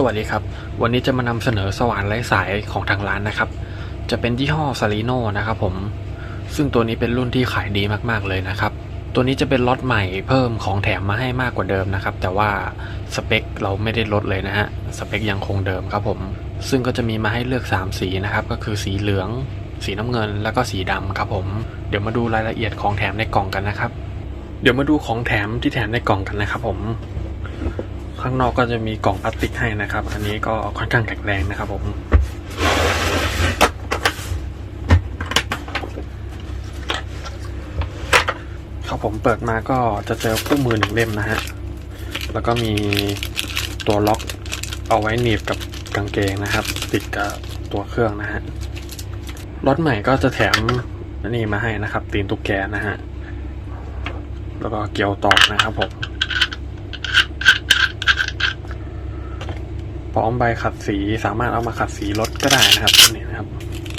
สวัสดีครับ วันนี้จะมานำเสนอสว่านไร้สายของทางร้านนะครับ จะเป็นยี่ห้อซาริโนนะครับผม ซึ่งตัวนี้เป็นรุ่นที่ขายดีมากๆเลยนะครับ ตัวนี้จะเป็นล็อตใหม่เพิ่มของแถมมาให้มากกว่าเดิมนะครับ แต่ว่าสเปคเราไม่ได้ลดเลยนะฮะ สเปคยังคงเดิมครับผม ซึ่งก็จะมีมาให้เลือก 3 สีนะครับ ก็คือสีเหลือง สีน้ำเงิน แล้วก็สีดำครับผม เดี๋ยวมาดูรายละเอียดของแถมในกล่องกันนะครับ เดี๋ยวมาดูของแถมที่แถมในกล่องกันนะครับผม ข้างนอกก็จะมีกล่องพลาสติกให้นะครับ อันนี้ก็ค่อนข้างแข็งแรงนะครับผมครับผมเปิดมาก็จะเจอคู่มือหนึ่งเล่มนะฮะ แล้วก็มีตัวล็อกเอาไว้หนีบกับกางเกงนะครับ ติดกับตัวเครื่องนะฮะ รถใหม่ก็จะแถมนี่มาให้นะครับ ตีนตุ๊กแกนะฮะ แล้วก็เกียวตอกนะครับผม ร้อมใบขัดสี สามารถเอามาขัดสีรถก็ได้นะครับนี่นะครับ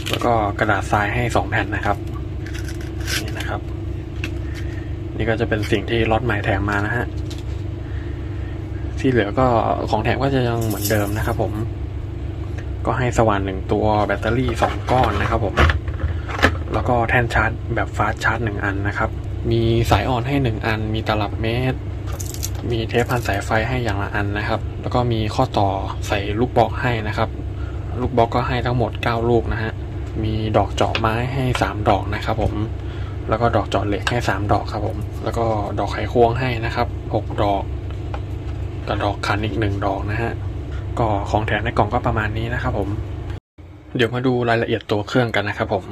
แล้วก็กระดาษทรายให้สองแผ่นนะครับนี่นะครับ นี่ก็จะเป็นสิ่งที่ล็อตใหม่แถมมานะฮะที่เหลือก็ของแถมก็จะยังเหมือนเดิมนะครับ ผม ก็ให้สว่านหนึ่งตัวแบตเตอรี่สองก้อนนะครับ ผม แล้วก็แท่นชาร์จแบบฟาสชาร์จหนึ่งอันนะครับ มีสายอ่อนให้หนึ่งอัน มีตลับเมตร มีเทปพันสายไฟให้อย่างละอันนะครับ แล้วก็มีข้อต่อใส่ลูกบล็อกให้นะครับ ลูกบล็อกก็ให้ทั้งหมด 9 ลูกนะฮะ มีดอกเจาะไม้ให้ 3 ดอกนะครับผม แล้วก็ดอกเจาะเหล็กให้ 3 ดอกครับผม แล้วก็ดอกไขควงให้นะครับ 6 ดอกกับดอกขันอีก 1 ดอกนะฮะ ก็ของแถมในกล่องก็ประมาณนี้นะครับผม เดี๋ยวมาดูรายละเอียดตัวเครื่องกันนะครับผม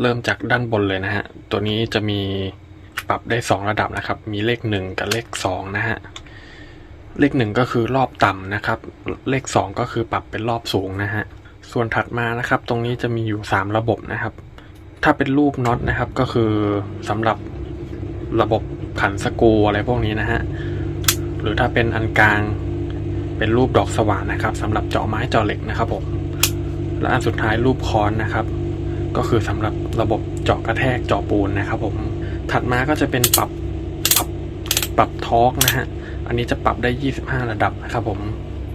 เริ่มจากด้านบนเลยนะฮะ ตัวนี้จะมี ปรับได้ 2 ระดับนะครับ มีเลข 1 กับเลข 2 นะฮะ เลข 1 ก็คือรอบต่ำนะครับ เลข 2 ก็คือปรับเป็นรอบสูงนะฮะ ส่วนถัดมานะครับ ตรงนี้จะมีอยู่ 3 ระบบนะครับ ถ้าเป็นรูปน็อตนะครับ ก็คือสำหรับระบบขันสกรูอะไรพวกนี้นะฮะ หรือถ้าเป็นอันกลางเป็นรูปดอกสว่านนะครับสำหรับเจาะไม้เจาะเหล็กนะครับผมและอันสุดท้ายรูปค้อนนะครับ ก็คือสำหรับระบบเจาะกระแทกเจาะปูนนะครับผม ถัดมาก็จะเป็นปรับปรับปรับทอร์กนะฮะ อันนี้จะปรับได้ 25 ระดับนะครับผม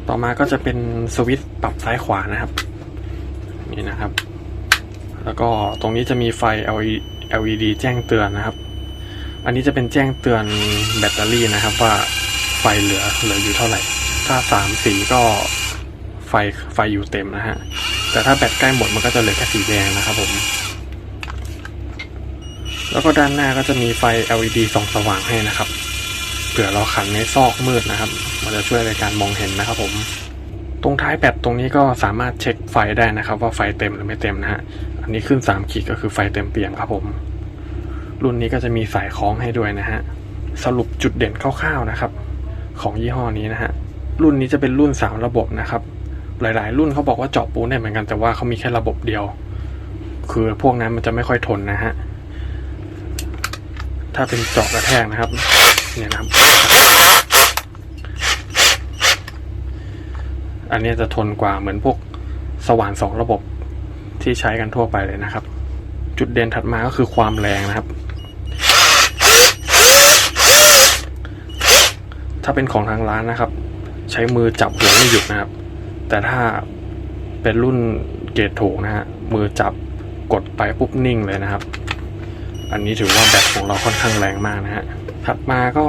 ต่อมาก็จะเป็นสวิตช์ปรับซ้ายขวานะครับ นี่นะครับ แล้วก็ตรงนี้จะมีไฟ LED แจ้งเตือนนะครับ อันนี้จะเป็นแจ้งเตือนแบตเตอรี่นะครับ ว่าไฟเหลือเหลืออยู่เท่าไหร่ ถ้าสามสีก็ไฟไฟอยู่เต็มนะฮะ แต่ถ้าแบตใกล้หมดมันก็จะเหลือแค่สีแดงนะครับผม แล้วก็ด้านหน้าก็จะมีไฟ LED ส่องสว่างให้นะครับ เผื่อเราขันในซอกมืดนะครับ มันจะช่วยในการมองเห็นนะครับผม ตรงท้ายแบตตรงนี้ก็สามารถเช็คไฟได้นะครับ ว่าไฟเต็มหรือไม่เต็มนะฮะ อันนี้ขึ้น3ขีดก็คือไฟเต็มเปี่ยมครับผม รุ่นนี้ก็จะมีสายคล้องให้ด้วยนะฮะ สรุปจุดเด่นคร่าวๆนะครับ ของยี่ห้อนี้นะฮะ รุ่นนี้จะเป็นรุ่น 3 ระบบนะครับ หลายๆ รุ่นเขาบอกว่าเจาะปูนได้เหมือนกันแต่ว่าเขามีแค่ระบบเดียว คือพวกนั้นมันจะไม่ค่อยทนนะฮะ ถ้าเป็นเจาะกระแทกนะครับ เนี่ยนะครับ อันนี้จะทนกว่าเหมือนพวกสว่านสองระบบที่ใช้กันทั่วไปเลยนะครับ จุดเด่นถัดมาก็คือความแรงนะครับ ถ้าเป็นของทางร้านนะครับ ใช้มือจับหัวไม่หยุดนะครับ แต่ถ้าเป็นรุ่นเกรดถูกนะฮะมือจับกดไปปุ๊บนิ่งเลยนะครับ อันนี้ถือว่าแบตของเราค่อนข้างแรงมากนะฮะ ถัดมาก็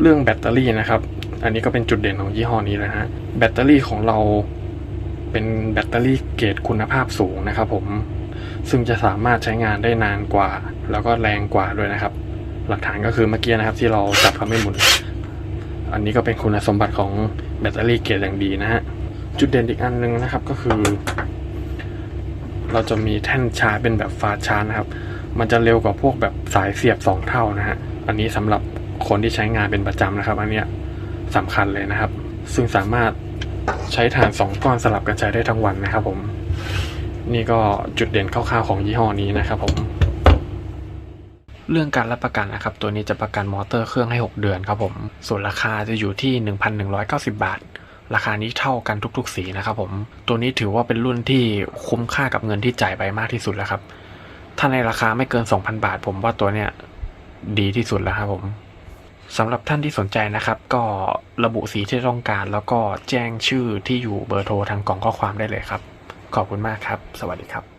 เรื่องแบตเตอรี่นะครับ อันนี้ก็เป็นจุดเด่นของยี่ห้อนี้เลยนะฮะ แบตเตอรี่ของเราเป็นแบตเตอรี่เกรดคุณภาพสูงนะครับผม ซึ่งจะสามารถใช้งานได้นานกว่า แล้วก็แรงกว่าด้วยนะครับ หลักฐานก็คือเมื่อกี้นะครับที่เราจับเขาไม่หมุน อันนี้ก็เป็นคุณสมบัติของแบตเตอรี่เกรดอย่างดีนะฮะ จุดเด่นอีกอันหนึงนะครับก็คือ เราจะมีแท่นชาร์จเป็นแบบฟาชาร์จนะครับ มันจะเร็วกว่าพวกแบบสายเสียบสองเท่านะฮะ อันนี้สำหรับคนที่ใช้งานเป็นประจำนะครับ อันเนี้ยสำคัญเลยนะครับ ซึ่งสามารถใช้ถ่านสองก้อนสลับกันใช้ได้ทั้งวันนะครับผม นี่ก็จุดเด่นคร่าวๆของยี่ห้อนี้นะครับผม เรื่องการรับประกันนะครับ ตัวนี้จะประกันมอเตอร์เครื่องให้ 6 เดือนครับผม ส่วนราคาจะอยู่ที่ 1,190 บาทราคานี้เท่ากันทุกๆ สีนะครับผม ตัวนี้ถือว่าเป็นรุ่นที่คุ้มค่ากับเงินที่จ่ายไปมากที่สุดแล้วครับ ถ้าในราคาไม่เกิน 2,000 บาท ผมว่าตัวเนี้ยดีที่สุดแล้วครับผมสำหรับท่านที่สนใจนะครับ ก็ระบุสีที่ต้องการ แล้วก็แจ้งชื่อที่อยู่เบอร์โทรทางกล่องข้อความได้เลยครับ ขอบคุณมากครับ สวัสดีครับ